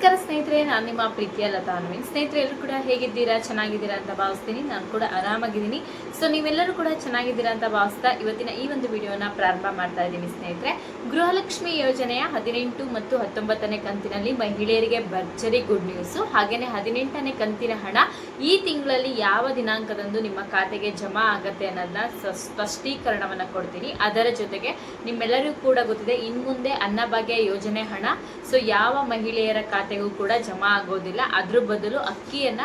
ನಮಸ್ಕಾರ ಸ್ನೇಹಿತರೆ, ನಾನು ನಿಮ್ಮ ಪ್ರೀತಿಯ ಲತಾ ಅನ್ವಿನ್ ಸ್ನೇಹಿತರೆ, ಎಲ್ಲರೂ ಕೂಡ ಹೇಗಿದ್ದೀರಾ? ಚೆನ್ನಾಗಿದ್ದೀರಾ ಅಂತ ಭಾವಿಸ್ತೀನಿ. ನಾನು ಕೂಡ ಆರಾಮಾಗಿದ್ದೀನಿ. ಸೊ ನೀವೆಲ್ಲರೂ ಕೂಡ ಚೆನ್ನಾಗಿದ್ದೀರಾ ಅಂತ ಭಾವಿಸ್ತಾ ಇವತ್ತಿನ ಈ ಒಂದು ವಿಡಿಯೋನ ಪ್ರಾರಂಭ ಮಾಡ್ತಾ ಇದ್ದೀನಿ ಸ್ನೇಹಿತರೆ. ಗೃಹಲಕ್ಷ್ಮಿ ಯೋಜನೆಯ ಹದಿನೆಂಟು ಮತ್ತು ಹತ್ತೊಂಬತ್ತನೇ ಕಂತಿನಲ್ಲಿ ಮಹಿಳೆಯರಿಗೆ ಭರ್ಜರಿ ಗುಡ್ ನ್ಯೂಸು ಹಾಗೆಯೇ ಹದಿನೆಂಟನೇ ಕಂತಿನ ಹಣ ಈ ತಿಂಗಳಲ್ಲಿ ಯಾವ ದಿನಾಂಕದಂದು ನಿಮ್ಮ ಖಾತೆಗೆ ಜಮಾ ಆಗತ್ತೆ ಅನ್ನೋದನ್ನ ಸ್ಪಷ್ಟೀಕರಣವನ್ನು ಕೊಡ್ತೀನಿ. ಅದರ ಜೊತೆಗೆ ನಿಮ್ಮೆಲ್ಲರಿಗೂ ಕೂಡ ಗೊತ್ತಿದೆ, ಇನ್ಮುಂದೆ ಅನ್ನಭಾಗ್ಯ ಯೋಜನೆ ಹಣ. ಸೊ ಯಾವ ಮಹಿಳೆಯರ ಖಾತೆಗೂ ಕೂಡ ಜಮಾ ಆಗೋದಿಲ್ಲ. ಅದ್ರ ಬದಲು ಅಕ್ಕಿಯನ್ನ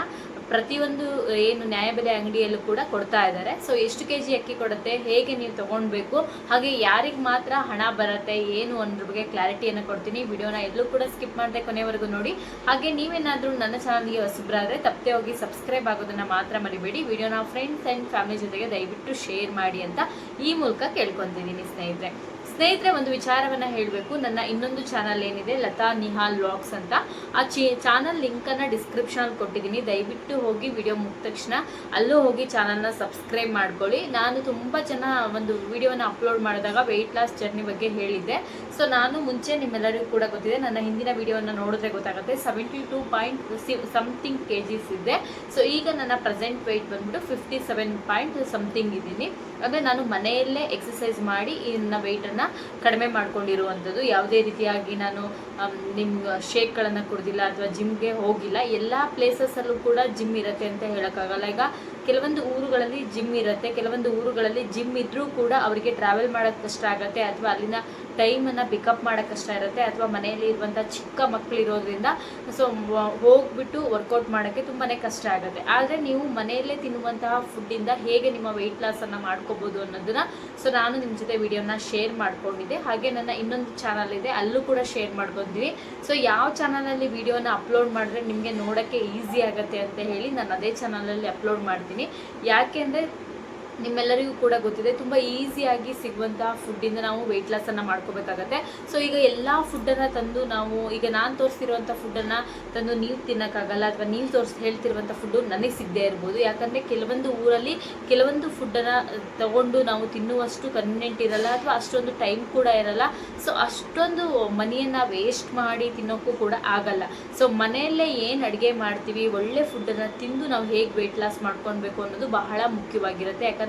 ಪ್ರತಿಯೊಂದು ಏನು ನ್ಯಾಯಬೆಲೆ ಅಂಗಡಿಯಲ್ಲೂ ಕೂಡ ಕೊಡ್ತಾ ಇದ್ದಾರೆ. ಸೊ ಎಷ್ಟು ಕೆ ಜಿ ಅಕ್ಕಿ ಕೊಡುತ್ತೆ, ಹೇಗೆ ನೀವು ತಗೊಳ್ಬೇಕು, ಹಾಗೆ ಯಾರಿಗೆ ಮಾತ್ರ ಹಣ ಬರುತ್ತೆ, ಏನು ಅನ್ನೋದ್ರ ಬಗ್ಗೆ ಕ್ಲಾರಿಟಿಯನ್ನು ಕೊಡ್ತೀನಿ. ವಿಡಿಯೋನ ಎಲ್ಲೂ ಕೂಡ ಸ್ಕಿಪ್ ಮಾಡದೆ ಕೊನೆವರೆಗೂ ನೋಡಿ. ಹಾಗೆ ನೀವೇನಾದರೂ ನನ್ನ ಚಾನಲ್ಗೆ ಹೊಸಬ್ರಾದರೆ, ತಪ್ಪದೆ ಹೋಗಿ ಸಬ್ಸ್ಕ್ರೈಬ್ ಆಗೋದನ್ನು ಮಾತ್ರ ಮರಿಬೇಡಿ. ವಿಡಿಯೋನ ಫ್ರೆಂಡ್ಸ್ ಆ್ಯಂಡ್ ಫ್ಯಾಮಿಲಿ ಜೊತೆಗೆ ದಯವಿಟ್ಟು ಶೇರ್ ಮಾಡಿ ಅಂತ ಈ ಮೂಲಕ ಕೇಳ್ಕೊತಿದ್ದೀನಿ ಸ್ನೇಹಿತರೆ. ಸ್ನೇಹಿತರೆ, ಒಂದು ವಿಚಾರವನ್ನ ಹೇಳಬೇಕು. ನನ್ನ ಇನ್ನೊಂದು ಚಾನಲ್ ಏನಿದೆ, ಲತಾ ನಿಹಾಲ್ ವ್ಲಾಗ್ಸ್ ಅಂತ. ಆ ಚಿ ಚಾನಲ್ ಲಿಂಕನ್ನು ಡಿಸ್ಕ್ರಿಪ್ಷನಲ್ಲಿ ಕೊಟ್ಟಿದ್ದೀನಿ. ದಯವಿಟ್ಟು ಹೋಗಿ ವಿಡಿಯೋ ಮುಗಿದ ತಕ್ಷಣ ಅಲ್ಲೂ ಹೋಗಿ ಚಾನಲ್ನ ಸಬ್ಸ್ಕ್ರೈಬ್ ಮಾಡ್ಕೊಳ್ಳಿ. ನಾನು ತುಂಬ ಜನ ಒಂದು ವಿಡಿಯೋನ ಅಪ್ಲೋಡ್ ಮಾಡಿದಾಗ ವೆಯ್ಟ್ ಲಾಸ್ ಜರ್ನಿ ಬಗ್ಗೆ ಹೇಳಿದ್ದೆ. ಸೊ ನಾನು ಮುಂಚೆ ನಿಮ್ಮೆಲ್ಲರಿಗೂ ಕೂಡ ಗೊತ್ತಿದೆ, ನನ್ನ ಹಿಂದಿನ ವಿಡಿಯೋನ ನೋಡಿದ್ರೆ ಗೊತ್ತಾಗುತ್ತೆ. Seventy two point something K Gs ಇದೆ. ಸೊ ಈಗ ನನ್ನ ಪ್ರೆಸೆಂಟ್ ವೆಯ್ಟ್ ಬಂದ್ಬಿಟ್ಟು ಫಿಫ್ಟಿ ಸೆವೆನ್ ಪಾಯಿಂಟ್ ಸಮಥಿಂಗ್ ಇದ್ದೀನಿ. ಅಂದರೆ ನಾನು ಮನೆಯಲ್ಲೇ ಎಕ್ಸಸೈಸ್ ಮಾಡಿ ನನ್ನ ವೆಯ್ಟನ್ನು ಕಡಿಮೆ ಮಾಡ್ಕೊಂಡಿರುವಂಥದ್ದು. ಯಾವುದೇ ರೀತಿಯಾಗಿ ನಾನು ನಿಮ್ಮ ಶೇಕ್ಗಳನ್ನು ಕುಡ್ದಿಲ್ಲ ಅಥವಾ ಜಿಮ್ಗೆ ಹೋಗಿಲ್ಲ. ಎಲ್ಲ ಪ್ಲೇಸಸ್ಸಲ್ಲೂ ಕೂಡ ಜಿಮ್ ಇರುತ್ತೆ ಅಂತ ಹೇಳೋಕ್ಕಾಗಲ್ಲ. ಈಗ ಕೆಲವೊಂದು ಊರುಗಳಲ್ಲಿ ಜಿಮ್ ಇರುತ್ತೆ. ಕೆಲವೊಂದು ಊರುಗಳಲ್ಲಿ ಜಿಮ್ ಇದ್ದರೂ ಕೂಡ ಅವರಿಗೆ ಟ್ರಾವೆಲ್ ಮಾಡೋಕ್ಕೆ ಕಷ್ಟ ಆಗುತ್ತೆ ಅಥವಾ ಅಲ್ಲಿನ ಟೈಮನ್ನು ಪಿಕಪ್ ಮಾಡೋಕ್ಕೆ ಕಷ್ಟ ಇರುತ್ತೆ ಅಥವಾ ಮನೆಯಲ್ಲಿ ಇರುವಂಥ ಚಿಕ್ಕ ಮಕ್ಕಳಿರೋದ್ರಿಂದ ಸೊ ಹೋಗ್ಬಿಟ್ಟು ವರ್ಕೌಟ್ ಮಾಡೋಕ್ಕೆ ತುಂಬಾ ಕಷ್ಟ ಆಗುತ್ತೆ. ಆದರೆ ನೀವು ಮನೆಯಲ್ಲೇ ತಿನ್ನುವಂತಹ ಫುಡ್ಡಿಂದ ಹೇಗೆ ನಿಮ್ಮ ವೆಯ್ಟ್ ಲಾಸನ್ನು ಮಾಡ್ಕೋಬೋದು ಅನ್ನೋದನ್ನ, ಸೊ, ನಾನು ನಿಮ್ಮ ಜೊತೆ ವಿಡಿಯೋನ ಶೇರ್ ಮಾಡ್ಕೊಂಡಿದ್ದೆ. ಹಾಗೆ ನನ್ನ ಇನ್ನೊಂದು ಚಾನಲ್ ಇದೆ, ಅಲ್ಲೂ ಕೂಡ ಶೇರ್ ಮಾಡ್ಕೊತೀವಿ ಸೊ ಯಾವ ಚಾನಲಲ್ಲಿ ವಿಡಿಯೋನ ಅಪ್ಲೋಡ್ ಮಾಡಿದ್ರೆ ನಿಮಗೆ ನೋಡೋಕ್ಕೆ ಈಸಿ ಆಗುತ್ತೆ ಅಂತ ಹೇಳಿ ನಾನು ಅದೇ ಚಾನಲಲ್ಲಿ ಅಪ್ಲೋಡ್ ಮಾಡ್ತೀನಿ. ಯಾಕೆಂದರೆ ನಿಮ್ಮೆಲ್ಲರಿಗೂ ಕೂಡ ಗೊತ್ತಿದೆ, ತುಂಬ ಈಸಿಯಾಗಿ ಸಿಗುವಂಥ ಫುಡ್ಡಿಂದ ನಾವು ವೆಯ್ಟ್ ಲಾಸನ್ನು ಮಾಡ್ಕೋಬೇಕಾಗತ್ತೆ. ಸೊ ಈಗ ಎಲ್ಲ ಫುಡ್ಡನ್ನು ತಂದು ನಾವು, ಈಗ ನಾನು ತೋರಿಸ್ತಿರುವಂಥ ಫುಡ್ಡನ್ನು ತಂದು ನೀವು ತಿನ್ನೋಕ್ಕಾಗಲ್ಲ ಅಥವಾ ನೀವು ತೋರಿಸ್ ಹೇಳ್ತಿರುವಂಥ ಫುಡ್ಡು ನನಗೆ ಸಿಗದೇ ಇರ್ಬೋದು. ಯಾಕಂದರೆ ಕೆಲವೊಂದು ಊರಲ್ಲಿ ಕೆಲವೊಂದು ಫುಡ್ಡನ್ನು ತಗೊಂಡು ನಾವು ತಿನ್ನುವಷ್ಟು ಕನ್ವೀನಿಯಂಟ್ ಇರಲ್ಲ ಅಥವಾ ಅಷ್ಟೊಂದು ಟೈಮ್ ಕೂಡ ಇರಲ್ಲ. ಸೊ ಅಷ್ಟೊಂದು ಮನಿಯನ್ನು ವೇಸ್ಟ್ ಮಾಡಿ ತಿನ್ನೋಕ್ಕೂ ಕೂಡ ಆಗಲ್ಲ. ಸೊ ಮನೆಯಲ್ಲೇ ಏನು ಅಡುಗೆ ಮಾಡ್ತೀವಿ, ಒಳ್ಳೆ ಫುಡ್ಡನ್ನು ತಿಂದು ನಾವು ಹೇಗೆ ವೆಯ್ಟ್ ಲಾಸ್ ಮಾಡ್ಕೊಳ್ಬೇಕು ಅನ್ನೋದು ಬಹಳ ಮುಖ್ಯವಾಗಿರುತ್ತೆ. ಯಾಕಂದರೆ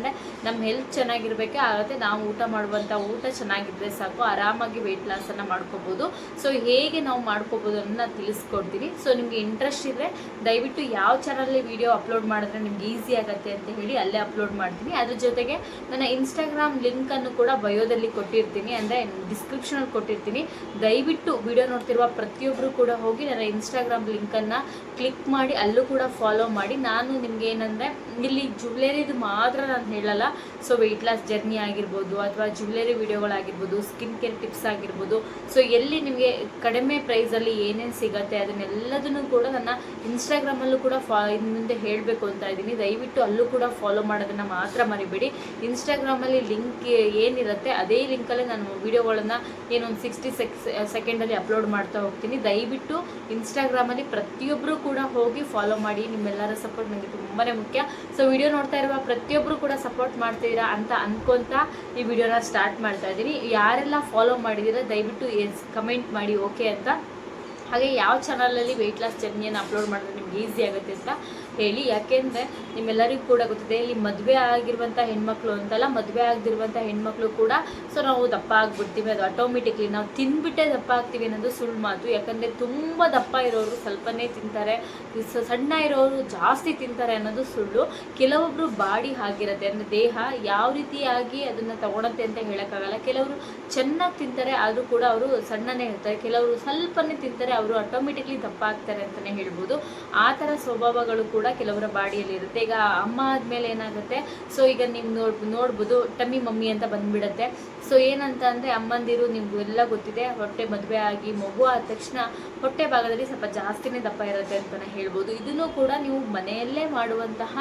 ನಮ್ಮ ಹೆಲ್ತ್ ಚೆನ್ನಾಗಿರಬೇಕೆ ಆಗುತ್ತೆ, ನಾವು ಊಟ ಮಾಡುವಂಥ ಊಟ ಚೆನ್ನಾಗಿದ್ರೆ ಸಾಕು, ಆರಾಮಾಗಿ ವೆಯ್ಟ್ ಲಾಸನ್ನು ಮಾಡ್ಕೋಬೋದು. ಸೊ ಹೇಗೆ ನಾವು ಮಾಡ್ಕೋಬೋದು ಅನ್ನೋದನ್ನ ನಾನು ತಿಳಿಸ್ಕೊಡ್ತೀನಿ. ಸೊ ನಿಮಗೆ ಇಂಟ್ರೆಸ್ಟ್ ಇದ್ದರೆ ದಯವಿಟ್ಟು ಯಾವ ಚಾನಲಲ್ಲಿ ವಿಡಿಯೋ ಅಪ್ಲೋಡ್ ಮಾಡಿದ್ರೆ ನಿಮ್ಗೆ ಈಸಿ ಆಗುತ್ತೆ ಅಂತ ಹೇಳಿ ಅಲ್ಲೇ ಅಪ್ಲೋಡ್ ಮಾಡ್ತೀನಿ. ಅದ್ರ ಜೊತೆಗೆ ನನ್ನ ಇನ್ಸ್ಟಾಗ್ರಾಮ್ ಲಿಂಕನ್ನು ಕೂಡ ಬಯೋದಲ್ಲಿ ಕೊಟ್ಟಿರ್ತೀನಿ, ಅಂದರೆ ಡಿಸ್ಕ್ರಿಪ್ಷನಲ್ಲಿ ಕೊಟ್ಟಿರ್ತೀನಿ. ದಯವಿಟ್ಟು ವಿಡಿಯೋ ನೋಡ್ತಿರುವ ಪ್ರತಿಯೊಬ್ಬರು ಕೂಡ ಹೋಗಿ ನನ್ನ ಇನ್ಸ್ಟಾಗ್ರಾಮ್ ಲಿಂಕನ್ನು ಕ್ಲಿಕ್ ಮಾಡಿ, ಅಲ್ಲೂ ಕೂಡ ಫಾಲೋ ಮಾಡಿ. ನಾನು ನಿಮ್ಗೆ ಏನಂದರೆ, ಇಲ್ಲಿ ಜುವೆಲರಿದು ಮಾತ್ರ ನಾನು ಹೇಳಲ್ಲ. ಸೊ ವೆಯ್ಟ್ ಲಾಸ್ ಜರ್ನಿ ಆಗಿರ್ಬೋದು ಅಥವಾ ಜ್ಯುವೆಲರಿ ವಿಡಿಯೋಗಳಾಗಿರ್ಬೋದು ಸ್ಕಿನ್ ಕೇರ್ ಟಿಪ್ಸ್ ಆಗಿರ್ಬೋದು. ಸೊ ಎಲ್ಲಿ ನಿಮಗೆ ಕಡಿಮೆ ಪ್ರೈಸಲ್ಲಿ ಏನೇನು ಸಿಗತ್ತೆ ಅದನ್ನೆಲ್ಲದನ್ನು ಕೂಡ ನನ್ನ ಇನ್ಸ್ಟಾಗ್ರಾಮಲ್ಲೂ ಕೂಡ ಫಾ ಇನ್ನು ಮುಂದೆ ಹೇಳಬೇಕು ಅಂತ ಇದ್ದೀನಿ. ದಯವಿಟ್ಟು ಅಲ್ಲೂ ಕೂಡ ಫಾಲೋ ಮಾಡೋದನ್ನು ಮಾತ್ರ ಮರಿಬೇಡಿ. ಇನ್ಸ್ಟಾಗ್ರಾಮಲ್ಲಿ ಲಿಂಕ್ ಏನಿರುತ್ತೆ ಅದೇ ಲಿಂಕಲ್ಲೇ ನಾನು ವಿಡಿಯೋಗಳನ್ನು ಏನೊಂದು ಸಿಕ್ಸ್ಟಿ ಸೆಕ್ಸ್ ಸೆಕೆಂಡಲ್ಲಿ ಅಪ್ಲೋಡ್ ಮಾಡ್ತಾ ಹೋಗ್ತೀನಿ. ದಯವಿಟ್ಟು ಇನ್ಸ್ಟಾಗ್ರಾಮಲ್ಲಿ ಪ್ರತಿಯೊಬ್ಬರು ಕೂಡ ಹೋಗಿ ಫಾಲೋ ಮಾಡಿ. ನಿಮ್ಮೆಲ್ಲರ ಸಪೋರ್ಟ್ ನನಗೆ ತುಂಬಾ ಮುಖ್ಯ. ಸೊ ವಿಡಿಯೋ ನೋಡ್ತಾ ಇರುವ ಪ್ರತಿಯೊಬ್ಬರು ಕೂಡ ಸಪೋರ್ಟ್ ಮಾಡ್ತೀರಾ ಅಂತ ಅನ್ಕೊಂತ ಈ ವಿಡಿಯೋನ ಸ್ಟಾರ್ಟ್ ಮಾಡ್ತಾ ಇದ್ದೀನಿ. ಯಾರೆಲ್ಲ ಫಾಲೋ ಮಾಡಿದ್ದೀರಾ ದಯವಿಟ್ಟು ಎಸ್ ಕಮೆಂಟ್ ಮಾಡಿ ಓಕೆ ಅಂತ. ಹಾಗೆ ಯಾವ ಚಾನಲಲ್ಲಿ ವೆಯ್ಟ್ ಲಾಸ್ ಜರ್ನಿಯನ್ನು ಅಪ್ಲೋಡ್ ಮಾಡಿದ್ರೆ ನಿಮ್ಗೆ ಈಸಿ ಆಗುತ್ತೆ ಅಂತ ಹೇಳಿ. ಯಾಕೆಂದರೆ ನಿಮ್ಮೆಲ್ಲರಿಗೂ ಕೂಡ ಗೊತ್ತಿದೆ, ಇಲ್ಲಿ ಮದುವೆ ಆಗಿರುವಂಥ ಹೆಣ್ಮಕ್ಳು ಅಂತಲ್ಲ, ಮದುವೆ ಆಗದಿರುವಂಥ ಹೆಣ್ಮಕ್ಳು ಕೂಡ ಸೊ ನಾವು ದಪ್ಪ ಆಗಿಬಿಡ್ತೀವಿ. ಅದು ಆಟೋಮೆಟಿಕ್ಲಿ ನಾವು ತಿಂದ್ಬಿಟ್ಟೆ ದಪ್ಪ ಆಗ್ತೀವಿ ಅನ್ನೋದು ಸುಳ್ಳು ಮಾತು. ಯಾಕಂದರೆ ತುಂಬ ದಪ್ಪ ಇರೋರು ಸ್ವಲ್ಪನೇ ತಿಂತಾರೆ. ಸಣ್ಣ ಇರೋರು ಜಾಸ್ತಿ ತಿಂತಾರೆ ಅನ್ನೋದು ಸುಳ್ಳು. ಕೆಲವೊಬ್ಬರು ಬಾಡಿ ಆಗಿರುತ್ತೆ ಅಂದರೆ ದೇಹ ಯಾವ ರೀತಿಯಾಗಿ ಅದನ್ನು ತಗೊಳತ್ತೆ ಅಂತ ಹೇಳೋಕ್ಕಾಗಲ್ಲ. ಕೆಲವರು ಚೆನ್ನಾಗಿ ತಿಂತಾರೆ, ಆದರೂ ಕೂಡ ಅವರು ಸಣ್ಣನೇ ಇರ್ತಾರೆ ಕೆಲವರು ಸ್ವಲ್ಪನೇ ತಿಂತಾರೆ, ಅವರು ಆಟೋಮೆಟಿಕ್ಲಿ ದಪ್ಪ ಆಗ್ತಾರೆ ಅಂತಲೇ ಹೇಳ್ಬೋದು. ಆ ಥರ ಸ್ವಭಾವಗಳು ಕೂಡ ಕೆಲವರ ಬಾಡಿಯಲ್ಲಿ ಇರುತ್ತೆ. ಈಗ ಅಮ್ಮ ಆದಮೇಲೆ ಏನಾಗುತ್ತೆ? ಸೊ ಈಗ ನೀವು ನೋಡ್, ನೋಡ್ಬೋದು, ಟಮ್ಮಿ, ಮಮ್ಮಿ ಅಂತ ಬಂದ್ಬಿಡತ್ತೆ. ಸೊ ಏನಂತ ಅಂದ್ರೆ ಅಮ್ಮಂದಿರು ನಿಮ್ಗೆ ಎಲ್ಲ ಗೊತ್ತಿದೆ. ಹೊಟ್ಟೆ ಮದುವೆ ಆಗಿ ಮಗು ಆದ ತಕ್ಷಣ ಹೊಟ್ಟೆ ಭಾಗದಲ್ಲಿ ಸ್ವಲ್ಪ ಜಾಸ್ತಿನೇ ದಪ್ಪ ಇರುತ್ತೆ ಅಂತಾನೆ ಹೇಳ್ಬೋದು. ಇದನ್ನು ಕೂಡ ನೀವು ಮನೆಯಲ್ಲೇ ಮಾಡುವಂತಹ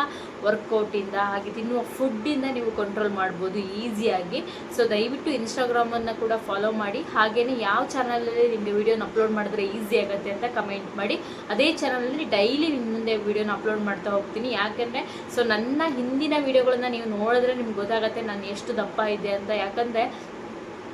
ವರ್ಕೌಟಿಂದ ಹಾಗೆ ತಿನ್ನುವ ಫುಡ್ಡಿಂದ ನೀವು ಕಂಟ್ರೋಲ್ ಮಾಡ್ಬೋದು ಈಸಿಯಾಗಿ. ಸೊ ದಯವಿಟ್ಟು ಇನ್ಸ್ಟಾಗ್ರಾಮನ್ನು ಕೂಡ ಫಾಲೋ ಮಾಡಿ. ಹಾಗೇನೆ ಯಾವ ಚಾನಲಲ್ಲಿ ನಿಮಗೆ ವಿಡಿಯೋನ ಅಪ್ಲೋಡ್ ಮಾಡಿದ್ರೆ ಈಸಿ ಆಗುತ್ತೆ ಅಂತ ಕಮೆಂಟ್ ಮಾಡಿ. ಅದೇ ಚಾನಲಲ್ಲಿ ಡೈಲಿ ನಿಮ್ಮ ಮುಂದೆ ವಿಡಿಯೋನ ಅಪ್ಲೋಡ್ ಮಾಡ್ತಾ ಹೋಗ್ತೀನಿ. ಯಾಕೆಂದರೆ ಸೊ ನನ್ನ ಹಿಂದಿನ ವೀಡಿಯೋಗಳನ್ನ ನೀವು ನೋಡಿದ್ರೆ ನಿಮ್ಗೆ ಗೊತ್ತಾಗುತ್ತೆ ನಾನು ಎಷ್ಟು ದಪ್ಪ ಇದೆ ಅಂತ. ಯಾಕಂದರೆ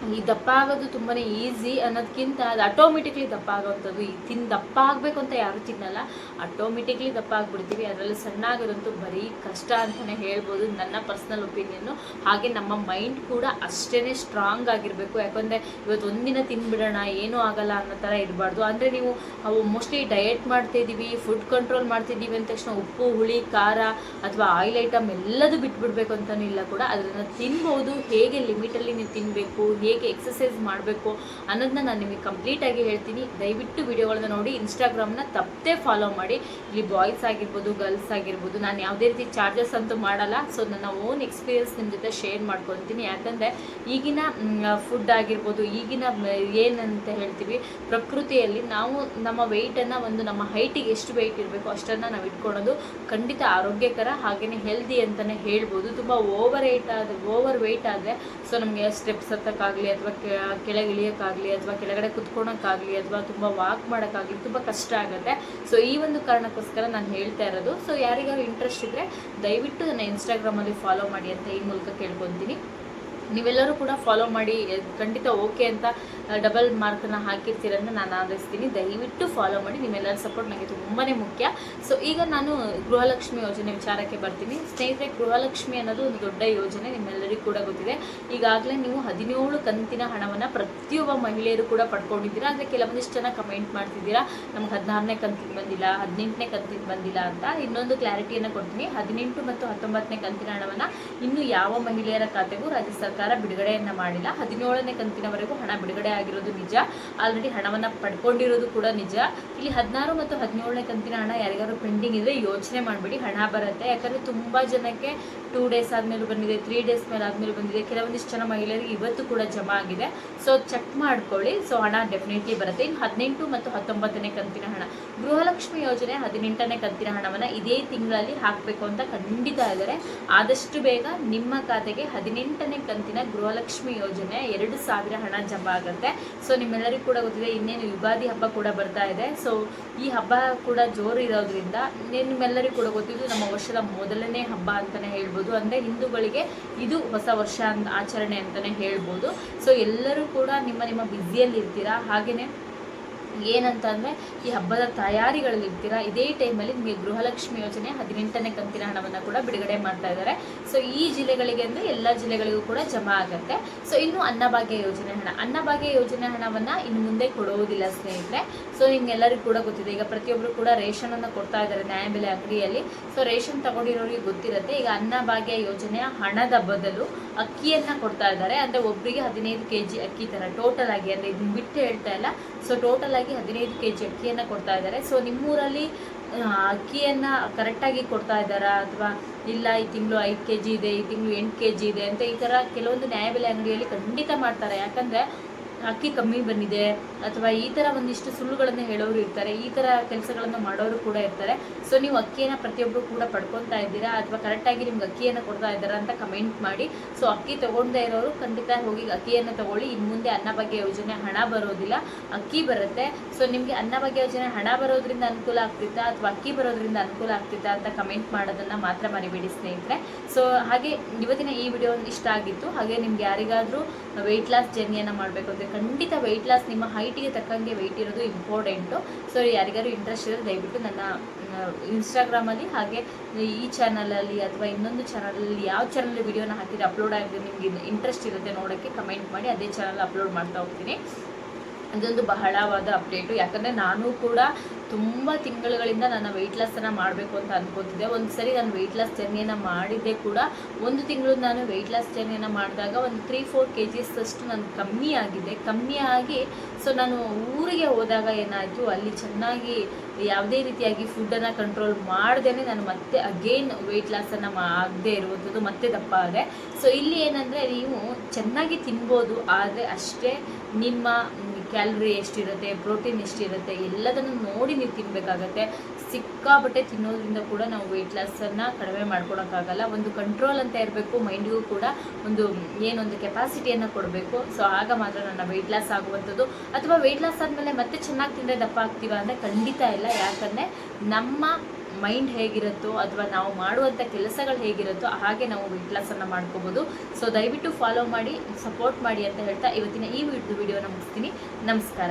ಈ ದಪ್ಪ ಆಗೋದು ತುಂಬಾ ಈಸಿ ಅನ್ನೋದಕ್ಕಿಂತ ಅದು ಆಟೋಮೆಟಿಕ್ಲಿ ದಪ್ಪ ಆಗೋವಂಥದ್ದು ಈ ತಿನ್ ದಪ್ಪ ಆಗಬೇಕು ಅಂತ ಯಾರು ತಿನ್ನಲ್ಲ. ಆಟೋಮೆಟಿಕ್ಲಿ ದಪ್ಪ ಆಗಿಬಿಡ್ತೀವಿ. ಅದರಲ್ಲಿ ಸಣ್ಣ ಆಗೋದಂತೂ ಬರೀ ಕಷ್ಟ ಅಂತಲೇ ಹೇಳ್ಬೋದು. ನನ್ನ ಪರ್ಸ್ನಲ್ ಒಪಿನಿಯನ್ನು ಹಾಗೆ ನಮ್ಮ ಮೈಂಡ್ ಕೂಡ ಅಷ್ಟೇ ಸ್ಟ್ರಾಂಗ್ ಆಗಿರಬೇಕು. ಯಾಕಂದರೆ ಇವತ್ತು ಒಂದಿನ ತಿನ್ಬಿಡೋಣ, ಏನೂ ಆಗಲ್ಲ ಅನ್ನೋ ಥರ ಇರಬಾರ್ದು. ಅಂದರೆ ನೀವು ಮೋಸ್ಟ್ಲಿ ಡಯಟ್ ಮಾಡ್ತಿದ್ದೀವಿ ಫುಡ್ ಕಂಟ್ರೋಲ್ ಮಾಡ್ತಿದ್ದೀವಿ ಅಂದ ತಕ್ಷಣ ಉಪ್ಪು, ಹುಳಿ, ಖಾರ ಅಥವಾ ಆಯಿಲ್ ಐಟಮ್ ಎಲ್ಲದೂ ಬಿಟ್ಬಿಡ್ಬೇಕು ಅಂತಲೂ ಇಲ್ಲ ಕೂಡ. ಅದನ್ನು ತಿನ್ಬೋದು. ಹೇಗೆ ಲಿಮಿಟಲ್ಲಿ ನೀವು ತಿನ್ನಬೇಕು ಎಕ್ಸಸೈಸ್ ಮಾಡಬೇಕು ಅನ್ನೋದನ್ನ ನಾನು ನಿಮಗೆ ಕಂಪ್ಲೀಟಾಗಿ ಹೇಳ್ತೀನಿ. ದಯವಿಟ್ಟು ವಿಡಿಯೋಗಳನ್ನ ನೋಡಿ ಇನ್ಸ್ಟಾಗ್ರಾಮ್ನ ತಪ್ಪದೇ ಫಾಲೋ ಮಾಡಿ. ಇಲ್ಲಿ ಬಾಯ್ಸ್ ಆಗಿರ್ಬೋದು ಗರ್ಲ್ಸ್ ಆಗಿರ್ಬೋದು, ನಾನು ಯಾವುದೇ ರೀತಿ ಚಾರ್ಜಸ್ ಅಂತೂ ಮಾಡಲ್ಲ. ಸೊ ನನ್ನ ಓನ್ ಎಕ್ಸ್ಪೀರಿಯನ್ಸ್ ನಿಮ್ಮ ಜೊತೆ ಶೇರ್ ಮಾಡ್ಕೊತೀನಿ. ಯಾಕಂದರೆ ಈಗಿನ ಫುಡ್ ಆಗಿರ್ಬೋದು, ಈಗಿನ ಏನಂತ ಹೇಳ್ತೀವಿ, ಪ್ರಕೃತಿಯಲ್ಲಿ ನಾವು ನಮ್ಮ ವೆಯ್ಟನ್ನು ಒಂದು ನಮ್ಮ ಹೈಟಿಗೆ ಎಷ್ಟು ವೆಯ್ಟ್ ಇರಬೇಕು ಅಷ್ಟನ್ನು ನಾವು ಇಟ್ಕೊಳೋದು ಖಂಡಿತ ಆರೋಗ್ಯಕರ ಹಾಗೆಯೇ ಹೆಲ್ದಿ ಅಂತಲೇ ಹೇಳ್ಬೋದು. ತುಂಬ ಓವರ್ ಏಟ್ ಆದರೆ ಓವರ್ ವೆಯ್ಟ್ ಆದರೆ ಸೊ ನಮಗೆ ಸ್ಟೆಪ್ಸ್ ಹತ್ತಕ್ಕಾಗಲಿ ಅಥವಾ ಕೆಳಗೆ ಇಳಿಯೋಕ್ಕಾಗಲಿ ಅಥವಾ ಕೆಳಗಡೆ ಕುತ್ಕೊಳಕ್ಕಾಗಲಿ ಅಥವಾ ತುಂಬ ವಾಕ್ ಮಾಡೋಕ್ಕಾಗಲಿ ತುಂಬ ಕಷ್ಟ ಆಗುತ್ತೆ. ಸೊ ಈ ಒಂದು ಕಾರಣಕ್ಕೋಸ್ಕರ ನಾನು ಹೇಳ್ತಾ ಇರೋದು. ಸೊ ಯಾರಿಗಾದ್ರು ಇಂಟ್ರೆಸ್ಟ್ ಇದ್ದರೆ ದಯವಿಟ್ಟು ನನ್ನ ಇನ್ಸ್ಟಾಗ್ರಾಮಲ್ಲಿ ಫಾಲೋ ಮಾಡಿ ಅಂತ ಈ ಮೂಲಕ ಕೇಳ್ಕೊತೀನಿ. ನೀವೆಲ್ಲರೂ ಕೂಡ ಫಾಲೋ ಮಾಡಿ ಖಂಡಿತ ಓಕೆ ಅಂತ ಡಬಲ್ ಮಾರ್ಕನ್ನು ಹಾಕಿರ್ತೀರ ನಾನು ಆಧರಿಸ್ತೀನಿ ದಯವಿಟ್ಟು ಫಾಲೋ ಮಾಡಿ, ನಿಮ್ಮೆಲ್ಲರ ಸಪೋರ್ಟ್ ನನಗೆ ತುಂಬಾ ಮುಖ್ಯ. ಸೊ ಈಗ ನಾನು ಗೃಹಲಕ್ಷ್ಮಿ ಯೋಜನೆ ವಿಚಾರಕ್ಕೆ ಬರ್ತೀನಿ. ಸ್ನೇಹಿತರೆ, ಗೃಹಲಕ್ಷ್ಮಿ ಅನ್ನೋದು ಒಂದು ದೊಡ್ಡ ಯೋಜನೆ ನಿಮ್ಮೆಲ್ಲರಿಗೂ ಕೂಡ ಗೊತ್ತಿದೆ. ಈಗಾಗಲೇ ನೀವು ಹದಿನೇಳು ಕಂತಿನ ಹಣವನ್ನು ಪ್ರತಿಯೊಬ್ಬ ಮಹಿಳೆಯರು ಕೂಡ ಪಡ್ಕೊಂಡಿದ್ದೀರಾ? ಅಂದರೆ ಕೆಲವೊಂದಿಷ್ಟು ಜನ ಕಮೆಂಟ್ ಮಾಡ್ತಿದ್ದೀರಾ? ನಮ್ಗೆ ಹದಿನಾರನೇ ಕಂತಿಗೆ ಬಂದಿಲ್ಲ, ಹದಿನೆಂಟನೇ ಕಂತಿಗೆ ಬಂದಿಲ್ಲ ಅಂತ ಇನ್ನೊಂದು ಕ್ಲಾರಿಟಿಯನ್ನು ಕೊಡ್ತೀನಿ. ಹದಿನೆಂಟು ಮತ್ತು ಹತ್ತೊಂಬತ್ತನೇ ಕಂತಿನ ಹಣವನ್ನು ಇನ್ನು ಯಾವ ಮಹಿಳೆಯರ ಖಾತೆಗೂ ರಾಜ್ಯ ಸರ್ಕಾರ ಬಿಡುಗಡೆಯನ್ನ ಮಾಡಿಲ್ಲ. ಹದಿನೇಳನೇ ಕಂತಿನವರೆಗೂ ಹಣ ಬಿಡುಗಡೆ ಆಗಿರೋದು ನಿಜ. ಆಲ್ರೆಡಿ ಹಣವನ್ನ ಪಡ್ಕೊಂಡಿರೋದು ಕೂಡ ನಿಜ. ಇಲ್ಲಿ ಹದಿನಾರು ಮತ್ತು ಹದಿನೇಳನೇ ಕಂತಿನ ಹಣ ಯಾರಿಗಾದ್ರು ಪೆಂಡಿಂಗ್ ಇದ್ರೆ ಯೋಚನೆ ಮಾಡಬೇಡಿ. ಹಣ ಬರುತ್ತೆ. ಯಾಕಂದ್ರೆ ತುಂಬಾ ಜನಕ್ಕೆ ಟೂ ಡೇಸ್ ಆದಮೇಲೆ ಬಂದಿದೆ ತ್ರೀ ಡೇಸ್ ಮೇಲೆ ಆದಮೇಲೆ ಬಂದಿದೆ. ಕೆಲವೊಂದಿಷ್ಟು ಜನ ಮಹಿಳೆಯರಿಗೆ ಇವತ್ತು ಕೂಡ ಜಮಾ ಆಗಿದೆ. ಸೊ ಚೆಕ್ ಮಾಡ್ಕೊಳ್ಳಿ. ಸೊ ಹಣ ಡೆಫಿನೆಟ್ಲಿ ಬರುತ್ತೆ. ಇನ್ನು ಹದಿನೆಂಟು ಮತ್ತು ಹತ್ತೊಂಬತ್ತನೇ ಕಂತಿನ ಹಣ. ಗೃಹಲಕ್ಷ್ಮಿ ಯೋಜನೆ ಹದಿನೆಂಟನೇ ಕಂತಿನ ಹಣವನ್ನು ಇದೇ ತಿಂಗಳಲ್ಲಿ ಹಾಕಬೇಕು ಅಂತ ಖಂಡಿತ ಇದ್ದಾರೆ. ಆದಷ್ಟು ಬೇಗ ನಿಮ್ಮ ಖಾತೆಗೆ ಹದಿನೆಂಟನೇ ಕಂತಿನ ಗೃಹಲಕ್ಷ್ಮಿ ಯೋಜನೆ ಎರಡು ಸಾವಿರ ಹಣ ಜಮಾ ಆಗುತ್ತೆ. ಸೊ ನಿಮ್ಮೆಲ್ಲರಿಗೂ ಕೂಡ ಗೊತ್ತಿದೆ, ಇನ್ನೇನು ಯುಗಾದಿ ಹಬ್ಬ ಕೂಡ ಬರ್ತಾ ಇದೆ. ಸೊ ಈ ಹಬ್ಬ ಕೂಡ ಜೋರು ಇರೋದ್ರಿಂದ, ನಿಮ್ಮೆಲ್ಲರಿಗೂ ಕೂಡ ಗೊತ್ತಿದ್ದು ನಮ್ಮ ವರ್ಷದ ಮೊದಲನೇ ಹಬ್ಬ ಅಂತಲೇ ಹೇಳ್ಬೋದು. ಅಂದರೆ ಹಿಂದೂಗಳಿಗೆ ಇದು ಹೊಸ ವರ್ಷ ಆಚರಣೆ ಅಂತಲೇ ಹೇಳ್ಬೋದು. ಸೊ ಎಲ್ಲರೂ ಕೂಡ ನಿಮ್ಮ ನಿಮ್ಮ ಬ್ಯುಸಿಯಲ್ಲಿ ಇರ್ತೀರಾ? ಹಾಗೆಯೇ ಏನಂತ ಅಂದರೆ ಈ ಹಬ್ಬದ ತಯಾರಿಗಳಲ್ಲಿ ಇರ್ತೀರಾ, ಇದೇ ಟೈಮಲ್ಲಿ ನಿಮಗೆ ಗೃಹಲಕ್ಷ್ಮಿ ಯೋಜನೆ ಹದಿನೆಂಟನೇ ಕಂತಿನ ಹಣವನ್ನು ಕೂಡ ಬಿಡುಗಡೆ ಮಾಡ್ತಾ ಇದ್ದಾರೆ ಸೊ ಈ ಜಿಲ್ಲೆಗಳಿಗೆ ಅಂದರೆ ಎಲ್ಲ ಜಿಲ್ಲೆಗಳಿಗೂ ಕೂಡ ಜಮಾ ಆಗುತ್ತೆ. ಸೊ ಇನ್ನು ಅನ್ನಭಾಗ್ಯ ಯೋಜನೆ ಹಣ. ಅನ್ನಭಾಗ್ಯ ಯೋಜನೆ ಹಣವನ್ನು ಇನ್ನು ಮುಂದೆ ಕೊಡುವುದಿಲ್ಲ ಸ್ನೇಹಿತರೆ. ಸೊ ನಿಮ್ಗೆಲ್ಲರಿಗೂ ಕೂಡ ಗೊತ್ತಿದೆ. ಈಗ ಪ್ರತಿಯೊಬ್ಬರು ಕೂಡ ರೇಷನನ್ನು ಕೊಡ್ತಾ ಇದ್ದಾರೆ ನ್ಯಾಯಬೆಲೆ ಅಂಗಡಿಯಲ್ಲಿ ಸೊ ರೇಷನ್ ತಗೊಂಡಿರೋರಿಗೆ ಗೊತ್ತಿರುತ್ತೆ. ಈಗ ಅನ್ನಭಾಗ್ಯ ಯೋಜನೆಯ ಹಣದ ಬದಲು ಅಕ್ಕಿಯನ್ನು ಕೊಡ್ತಾ ಇದ್ದಾರೆ ಅಂದರೆ ಒಬ್ಬರಿಗೆ ಹದಿನೈದು ಕೆ ಜಿ ಅಕ್ಕಿ ಥರ ಟೋಟಲ್ ಆಗಿ. ಅಂದರೆ ಇದನ್ನ ಬಿಟ್ಟು ಹೇಳ್ತಾ ಇಲ್ಲ. ಸೊ ಟೋಟಲ್ ಹದಿನೈದು ಕೆ ಜಿ ಅಕ್ಕಿಯನ್ನು ಕೊಡ್ತಾ ಇದ್ದಾರೆ. ಸೊ ನಿಮ್ಮೂರಲ್ಲಿ ಅಕ್ಕಿಯನ್ನು ಕರೆಕ್ಟಾಗಿ ಕೊಡ್ತಾ ಇದ್ದಾರಾ? ಅಥವಾ, ಇಲ್ಲ, ಈ ತಿಂಗಳು ಐದು ಕೆ ಜಿ ಇದೆ, ಈ ತಿಂಗಳು ಎಂಟು ಕೆ ಜಿ ಇದೆ ಅಂತ ಈ ಥರ ಕೆಲವೊಂದು ನ್ಯಾಯಬೆಲೆ ಅಂಗಡಿಯಲ್ಲಿ ಖಂಡಿತ ಮಾಡ್ತಾರೆ. ಯಾಕಂದರೆ ಅಕ್ಕಿ ಕಮ್ಮಿ ಬಂದಿದೆ, ಅಥವಾ ಈ ಥರ ಒಂದಿಷ್ಟು ಸುಳ್ಳುಗಳನ್ನು ಹೇಳೋರು ಇರ್ತಾರೆ, ಈ ಥರ ಕೆಲಸಗಳನ್ನು ಮಾಡೋರು ಕೂಡ ಇರ್ತಾರೆ. ಸೊ ನೀವು ಅಕ್ಕಿಯನ್ನು ಪ್ರತಿಯೊಬ್ಬರು ಕೂಡ ಪಡ್ಕೊತಾ ಇದ್ದೀರಾ, ಅಥವಾ ಕರೆಕ್ಟಾಗಿ ನಿಮ್ಗೆ ಅಕ್ಕಿಯನ್ನು ಕೊಡ್ತಾ ಇದ್ದಾರಾ ಅಂತ ಕಮೆಂಟ್ ಮಾಡಿ. ಸೊ ಅಕ್ಕಿ ತೊಗೊಂಡೇ ಇರೋರು ಖಂಡಿತ ಹೋಗಿ ಅಕ್ಕಿಯನ್ನು ತಗೊಳ್ಳಿ. ಇನ್ನು ಮುಂದೆ ಅನ್ನಭಾಗ್ಯ ಯೋಜನೆ ಹಣ ಬರೋದಿಲ್ಲ. ಅಕ್ಕಿ ಬರುತ್ತೆ. ಸೊ ನಿಮಗೆ ಅನ್ನಭಾಗ್ಯ ಯೋಜನೆ ಹಣ ಬರೋದ್ರಿಂದ ಅನುಕೂಲ ಆಗ್ತಿತ್ತಾ, ಅಥವಾ ಅಕ್ಕಿ ಬರೋದ್ರಿಂದ ಅನುಕೂಲ ಆಗ್ತಿತ್ತಾ ಅಂತ ಕಮೆಂಟ್ ಮಾಡೋದನ್ನು ಮಾತ್ರ ಮರಿಬೇಡಿ, ಸ್ನೇಹಿತರೆ. ಸೊ ಹಾಗೆ ಇವತ್ತಿನ ಈ ವಿಡಿಯೋ ಇಷ್ಟ ಆಗಿತ್ತು. ಹಾಗೆ ನಿಮ್ಗೆ ಯಾರಿಗಾದರೂ ವೆಯ್ಟ್ ಲಾಸ್ ಜರ್ನಿಯನ್ನು ಮಾಡಬೇಕು ಅಂದರೆ ಖಂಡಿತ ವೆಯ್ಟ್ ಲಾಸ್ ನಿಮ್ಮ ಹೈಟಿಗೆ ತಕ್ಕಂಗೆ ವೆಯ್ಟ್ ಇರೋದು ಇಂಪಾರ್ಟೆಂಟು ಸೊ ಯಾರಿಗಾರು ಇಂಟ್ರೆಸ್ಟ್ ಇರೋದು ದಯವಿಟ್ಟು ನನ್ನ ಇನ್ಸ್ಟಾಗ್ರಾಮಲ್ಲಿ ಹಾಗೆ ಈ ಚಾನಲಲ್ಲಿ ಅಥವಾ ಇನ್ನೊಂದು ಚಾನಲಲ್ಲಿ ಯಾವ ಚಾನಲ್ ವಿಡಿಯೋನ ಹಾಕಿದ್ರೆ ಅಪ್ಲೋಡ್ ಆಗಿದೆ, ನಿಮಗೆ ಇಂಟ್ರೆಸ್ಟ್ ಇರುತ್ತೆ ನೋಡೋಕ್ಕೆ ಕಮೆಂಟ್ ಮಾಡಿ, ಅದೇ ಚಾನಲ್ ಅಪ್ಲೋಡ್ ಮಾಡ್ತಾ ಹೋಗ್ತೀನಿ. ಅದೊಂದು ಬಹಳವಾದ ಅಪ್ಡೇಟು ಯಾಕಂದರೆ ನಾನು ಕೂಡ ತುಂಬ ತಿಂಗಳುಗಳಿಂದ ನನ್ನ ವೆಯ್ಟ್ ಲಾಸನ್ನು ಮಾಡಬೇಕು ಅಂತ ಅನ್ಕೋತಿದ್ದೆ. ಒಂದು ಸರಿ ನಾನು ವೆಯ್ಟ್ ಲಾಸ್ ಜರ್ನಿಯನ್ನು ಮಾಡಿದ್ದೆ ಕೂಡ ಒಂದು ತಿಂಗಳು ನಾನು ವೆಯ್ಟ್ ಲಾಸ್ ಜರ್ನಿಯನ್ನು ಮಾಡಿದಾಗ ಒಂದು ತ್ರೀ ಫೋರ್ ಕೆ ಜಿಸ್ ಅಷ್ಟು ನಾನು ಕಮ್ಮಿ ಆಗಿದೆ. ಕಮ್ಮಿ ಆಗಿ ಸೊ ನಾನು ಊರಿಗೆ ಹೋದಾಗ ಏನಾಯಿತು, ಅಲ್ಲಿ ಚೆನ್ನಾಗಿ ಯಾವುದೇ ರೀತಿಯಾಗಿ ಫುಡ್ಡನ್ನು ಕಂಟ್ರೋಲ್ ಮಾಡ್ದೇ ನಾನು ಮತ್ತೆ ಅಗೇನ್ ವೆಯ್ಟ್ ಲಾಸನ್ನು ಆಗದೆ ಇರುವಂಥದ್ದು ಮತ್ತೆ ದಪ್ಪ ಆದೆ. ಸೊ ಇಲ್ಲಿ ಏನಂದರೆ ನೀವು ಚೆನ್ನಾಗಿ ತಿನ್ಬೋದು, ಆದರೆ ಅಷ್ಟೇ ನಿಮ್ಮ ಕ್ಯಾಲರಿ ಎಷ್ಟಿರುತ್ತೆ, ಪ್ರೋಟೀನ್ ಎಷ್ಟಿರುತ್ತೆ, ಎಲ್ಲದನ್ನು ನೋಡಿ ನೀವು ತಿನ್ನಬೇಕಾಗತ್ತೆ ಸಿಕ್ಕಾಬಟ್ಟೆ ತಿನ್ನೋದ್ರಿಂದ ಕೂಡ ನಾವು ವೆಯ್ಟ್ ಲಾಸನ್ನು ಕಡಿಮೆ ಮಾಡ್ಕೊಳೋಕ್ಕಾಗಲ್ಲ. ಒಂದು ಕಂಟ್ರೋಲ್ ಅಂತ ಇರಬೇಕು ಮೈಂಡಿಗೂ ಕೂಡ ಒಂದು ಏನೊಂದು ಕೆಪಾಸಿಟಿಯನ್ನು ಕೊಡಬೇಕು. ಸೊ ಆಗ ಮಾತ್ರ ನನ್ನ ವೆಯ್ಟ್ ಲಾಸ್ ಆಗುವಂಥದ್ದು. ಅಥವಾ ವೆಯ್ಟ್ ಲಾಸ್ ಆದಮೇಲೆ ಮತ್ತೆ ಚೆನ್ನಾಗಿ ತಿಂದರೆ ದಪ್ಪ ಆಗ್ತೀವ ಅಂದರೆ ಖಂಡಿತ ಇಲ್ಲ. ಯಾಕಂದರೆ ನಮ್ಮ ಮೈಂಡ್ ಹೇಗಿರುತ್ತೋ ಅಥವಾ ನಾವು ಮಾಡುವಂಥ ಕೆಲಸಗಳು ಹೇಗಿರುತ್ತೋ ಹಾಗೆ ನಾವು ವೆಯ್ಟ್ ಲಾಸನ್ನು ಮಾಡ್ಕೋಬೋದು. ಸೊ ದಯವಿಟ್ಟು ಫಾಲೋ ಮಾಡಿ ಸಪೋರ್ಟ್ ಮಾಡಿ ಅಂತ ಹೇಳ್ತಾ ಇವತ್ತಿನ ಈ ವಿಡಿಯೋನ ಮುಗಿಸ್ತೀನಿ. ನಮಸ್ಕಾರ.